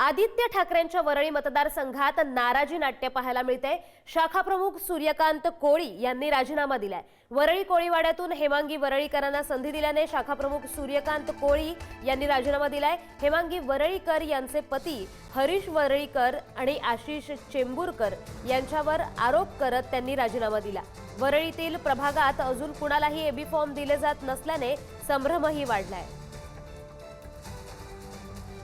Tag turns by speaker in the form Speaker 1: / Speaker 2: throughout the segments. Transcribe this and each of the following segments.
Speaker 1: आदित्य ठाकरेंच्या वरळी मतदारसंघात नाराजी नाट्य पाहायला मिळते. शाखा प्रमुख सूर्यकांत कोळी यांनी राजीनामा दिलाय. वरळी कोळीवाड्यातून हेमांगी वरळीकरांना संधी दिल्याने शाखा प्रमुख सूर्यकांत कोळी यांनी राजीनामा दिलाय. हेमांगी वरळीकर यांचे पती हरीश वरळीकर आणि आशिष चेंबूरकर यांच्यावर आरोप करत त्यांनी राजीनामा दिला. वरळीतील प्रभागात अजून कुणालाही एबी फॉर्म दिले जात नसल्याने संभ्रमही वाढलाय.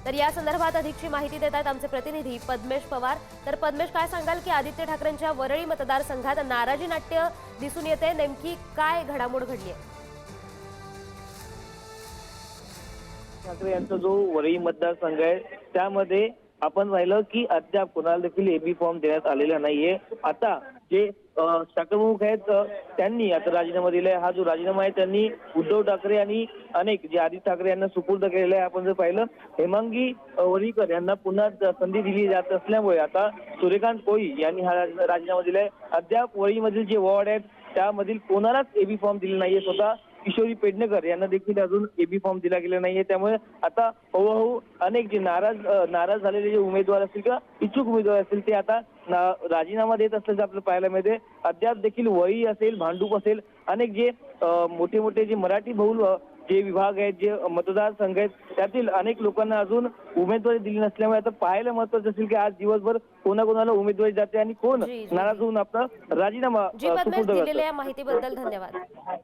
Speaker 1: तर या संदर्भात अधिकची माहिती देत आहेत आमचे प्रतिनिधी पद्मेश पवार. तर पद्मेश काय सांगाल की आदित्य ठाकरेंच्या वरळी मतदारसंघात नाराजी नाट्य दिसून येते. नेमकी काय घडामोड घडली आहे
Speaker 2: ठाकरे यांचा जो वरळी मतदारसंघ आहे त्यामध्ये आपण पाहिलं की अद्याप कोणाला देखील एबी फॉर्म देण्यात आलेला नाहीये. आता जे अं, शाखाप्रमुख आहेत त्यांनी आता राजीनामा दिलाय. हा जो राजीनामा आहे त्यांनी उद्धव ठाकरे आणि अनेक जे आदित्य ठाकरे यांना सुपूर्द केलेला आहे आपण जर पाहिलं हेमांगी वरीकर यांना पुन्हा संधी दिली जात असल्यामुळे आता सूर्यकांत कोळी यांनी हा राज- राजीनामा दिलाय. अद्याप वळीमधील जे वॉर्ड आहेत त्यामधील कोणालाच एबी फॉर्म दिले नाहीये स्वतः. किशोरी पेडणेकर यांना देखील अजून एबी फॉर्म दिला गेला नाहीये. त्यामुळे आता हळूहळू अनेक जे नाराज नाराज झालेले जे उमेदवार असतील किंवा इच्छुक उमेदवार असतील ते आता राजीनामा देत असल्याचं आपल्याला पाहायला मिळते अद्याप देखील वळी असेल भांडूप असेल अनेक जे मोठे मोठे जे मराठी बहुल जे विभाग आहेत जे मतदारसंघ आहेत त्यातील अनेक लोकांना अजून उमेदवारी दिली नसल्यामुळे आता पाहायला महत्वाचं असेल की आज दिवसभर कोणाकोणाला उमेदवारी जाते आणि कोण. नाराज होऊन आपला राजीनामा
Speaker 1: दिलेल्या माहितीबद्दल धन्यवाद.